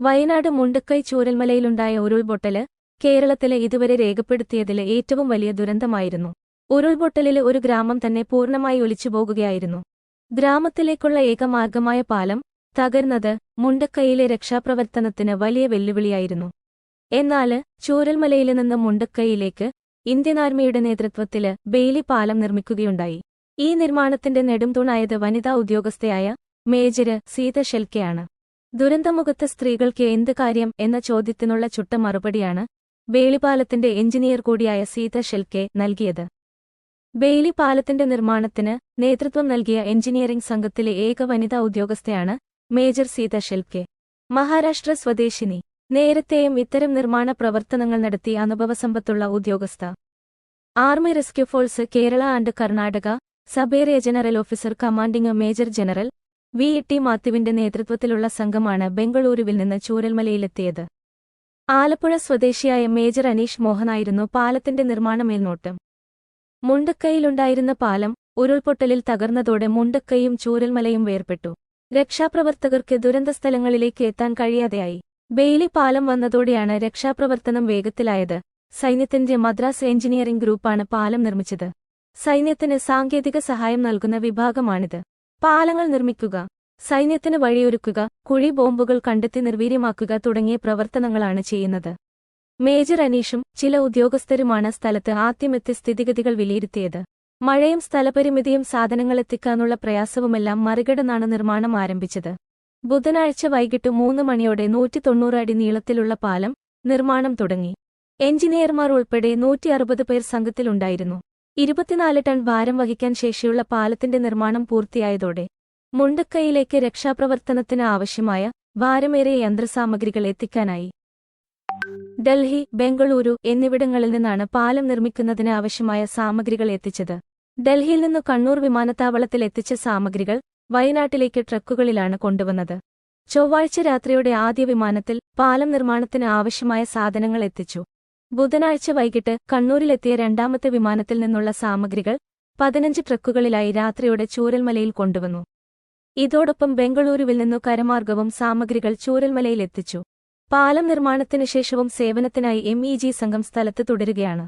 വയനാട് മുണ്ടക്കൈ ചൂരൽമലയിലുണ്ടായ ഉരുൾപൊട്ടൽ കേരളത്തിലെ ഇതുവരെ രേഖപ്പെടുത്തിയതിലെ ഏറ്റവും വലിയ ദുരന്തമായിരുന്നു. ഉരുൾപൊട്ടലിലെ ഒരു ഗ്രാമം തന്നെ പൂർണമായി ഒലിച്ചുപോകുകയായിരുന്നു. ഗ്രാമത്തിലേക്കുള്ള ഏകമാർഗമായ പാലം തകർന്നത് മുണ്ടക്കൈയിലെ രക്ഷാപ്രവർത്തനത്തിന് വലിയ വെല്ലുവിളിയായിരുന്നു. എന്നാൽ ചൂരൽമലയിൽ നിന്ന് മുണ്ടക്കൈയിലേക്ക് ഇന്ത്യൻ ആർമിയുടെ നേതൃത്വത്തിൽ ബെയിലി പാലം നിർമ്മിക്കുകയുണ്ടായി. ഈ നിർമ്മാണത്തിന്റെ നെടുംതൂണായത് വനിതാ ഉദ്യോഗസ്ഥയായ മേജര് സീത ഷെൽക്കെയാണ് ദുരന്തമുഖത്ത് സ്ത്രീകൾക്ക് എന്ത് കാര്യം എന്ന ചോദ്യത്തിനുള്ള ചുട്ട മറുപടിയാണ് ബേളിപാലത്തിന്റെ എഞ്ചിനീയർ കൂടിയായ സീത ഷെൽക്കെ നൽകിയത്. ബെയിലി പാലത്തിന്റെ നിർമ്മാണത്തിന് നേതൃത്വം നൽകിയ എഞ്ചിനീയറിംഗ് സംഘത്തിലെ ഏക വനിതാ ഉദ്യോഗസ്ഥയാണ് മേജർ സീത ഷെൽക്കെ. മഹാരാഷ്ട്ര സ്വദേശിനി. നേരത്തെയും ഇത്തരം നിർമ്മാണ പ്രവർത്തനങ്ങൾ നടത്തി അനുഭവസമ്പത്തുള്ള ഉദ്യോഗസ്ഥ. Army rescue force Kerala and Karnataka sub area general officer commanding major general V. T. മാത്യുവിന്റെ നേതൃത്വത്തിലുള്ള സംഘമാണ് ബംഗളൂരുവിൽ നിന്ന് ചൂരൽമലയിലെത്തിയത്. ആലപ്പുഴ സ്വദേശിയായ മേജർ അനീഷ് മോഹനായിരുന്നു പാലത്തിന്റെ നിർമ്മാണ മേൽനോട്ടം മുണ്ടക്കൈയിലുണ്ടായിരുന്ന പാലം ഉരുൾപൊട്ടലിൽ തകർന്നതോടെ മുണ്ടക്കൈയും ചൂരൽമലയും വേർപെട്ടു രക്ഷാപ്രവർത്തകർക്ക് ദുരന്തസ്ഥലങ്ങളിലേക്ക് എത്താൻ കഴിയാതെയായി. ബെയിലി പാലം വന്നതോടെയാണ് രക്ഷാപ്രവർത്തനം വേഗത്തിലായത്. സൈന്യത്തിന്റെ മദ്രാസ് എഞ്ചിനീയറിംഗ് ഗ്രൂപ്പാണ് പാലം നിർമ്മിച്ചത്. സൈന്യത്തിന് സാങ്കേതിക സഹായം നൽകുന്ന വിഭാഗമാണിത്. പാലങ്ങൾ നിർമ്മിക്കുക. സൈന്യത്തിന് വഴിയൊരുക്കുക കുഴി ബോംബുകൾ കണ്ടെത്തി നിർവീര്യമാക്കുക തുടങ്ങിയ പ്രവർത്തനങ്ങളാണ് ചെയ്യുന്നത്. മേജർ അനീഷും ചില ഉദ്യോഗസ്ഥരുമാണ് സ്ഥലത്ത് ആദ്യമെത്തി സ്ഥിതിഗതികൾ വിലയിരുത്തിയത്. മഴയും സ്ഥലപരിമിതിയും സാധനങ്ങളെത്തിക്കാനുള്ള പ്രയാസവുമെല്ലാം മറികടന്നാണ് നിർമ്മാണം ആരംഭിച്ചത്. ബുധനാഴ്ച വൈകിട്ട് മൂന്ന് മണിയോടെ നൂറ്റി തൊണ്ണൂറ് അടി നീളത്തിലുള്ള പാലം നിർമ്മാണം തുടങ്ങി. എഞ്ചിനീയർമാർ ഉൾപ്പെടെ നൂറ്റി അറുപത് പേർ സംഘത്തിലുണ്ടായിരുന്നു. ഇരുപത്തിനാല് ടൺ ഭാരം വഹിക്കാൻ ശേഷിയുള്ള പാലത്തിന്റെ നിർമ്മാണം പൂർത്തിയായതോടെ മുണ്ടക്കൈയിലേക്ക് രക്ഷാപ്രവർത്തനത്തിന് ആവശ്യമായ ഭാരമേറിയ യന്ത്രസാമഗ്രികൾ എത്തിക്കാനായി. ഡൽഹി ബംഗളൂരു എന്നിവിടങ്ങളിൽ നിന്നാണ് പാലം നിർമ്മിക്കുന്നതിന് ആവശ്യമായ സാമഗ്രികൾ എത്തിച്ചത്. ഡൽഹിയിൽ നിന്നു കണ്ണൂർ വിമാനത്താവളത്തിൽ എത്തിച്ച സാമഗ്രികൾ വയനാട്ടിലേക്ക് ട്രക്കുകളിലാണ് കൊണ്ടുവന്നത്. ചൊവ്വാഴ്ച രാത്രിയുടെ ആദ്യ വിമാനത്തിൽ പാലം നിർമ്മാണത്തിന് ആവശ്യമായ സാധനങ്ങൾ എത്തിച്ചു. ബുധനാഴ്ച വൈകിട്ട് കണ്ണൂരിലെത്തിയ രണ്ടാമത്തെ വിമാനത്തിൽ നിന്നുള്ള സാമഗ്രികൾ പതിനഞ്ച് ട്രക്കുകളിലായി രാത്രിയുടെ ചൂരൽമലയിൽ കൊണ്ടുവന്നു. ഇതോടൊപ്പം ബംഗളൂരുവിൽ നിന്നു കരമാർഗവും സാമഗ്രികൾ ചൂരൽമലയിലെത്തിച്ചു. പാലം നിർമ്മാണത്തിനു ശേഷവും സേവനത്തിനായി എം ഇ ജി സംഘം സ്ഥലത്ത് തുടരുകയാണ്.